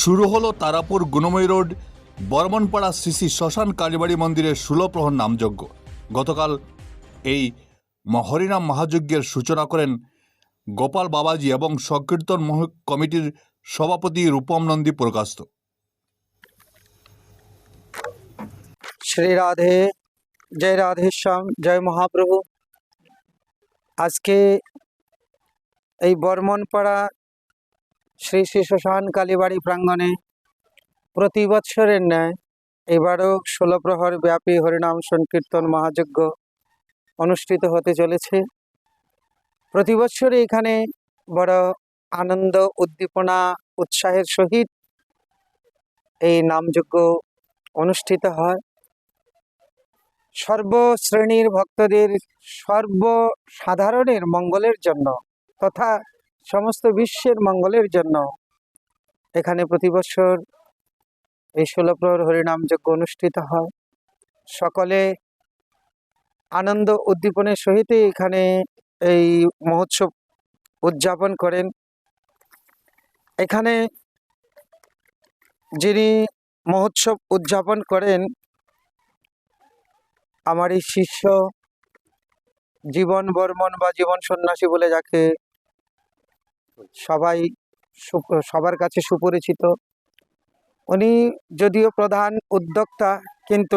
শুরু হলো তারাপুর গুণময় রোড, বর্মনপাড়া শ্রী শ্মশান কালীবাড়ি মন্দিরের ষোলপ্রহর নামযজ্ঞ। গতকাল এই হরিনাম মহাযজ্ঞের সূচনা করেন গোপাল বাবাজি এবং সংকীর্তন কমিটির সভাপতি রূপম নন্দী প্রকাশত। শ্রী রাধে, জয় রাধেশ্যাম, জয় মহাপ্রভু। আজকে এই বর্মনপাড়া শ্রী শ্রী শ্মশান কালীবাড়ি প্রাঙ্গণে প্রতি বৎসরের ন্যায় এবারও ষোলো প্রহর ব্যাপী হরিনাম সংকীর্তন মহাযজ্ঞ অনুষ্ঠিত হতে চলেছে। প্রতি বৎসরে এখানে বড় আনন্দ, উদ্দীপনা, উৎসাহের সহিত এই নামযজ্ঞ অনুষ্ঠিত হয়। সর্বশ্রেণীর ভক্তদের সর্বসাধারণের মঙ্গলের জন্য তথা সমস্ত বিশ্বের মঙ্গলের জন্য। এখানে প্রতি বছর এই ষোলপ্রহর হরিনাম যজ্ঞ অনুষ্ঠিত হয়। সকলে আনন্দ উদ্দীপনের সহিত এখানে এই মহোৎসব উদযাপন করেন। এখানে যিনি মহোৎসব উদযাপন করেন, আমার এই শিষ্য জীবন বর্মন বা জীবন সন্ন্যাসী বলে যাকে সবাই সবার কাছে সুপরিচিত। উনি যদিও প্রধান উদ্যোক্তা কিন্তু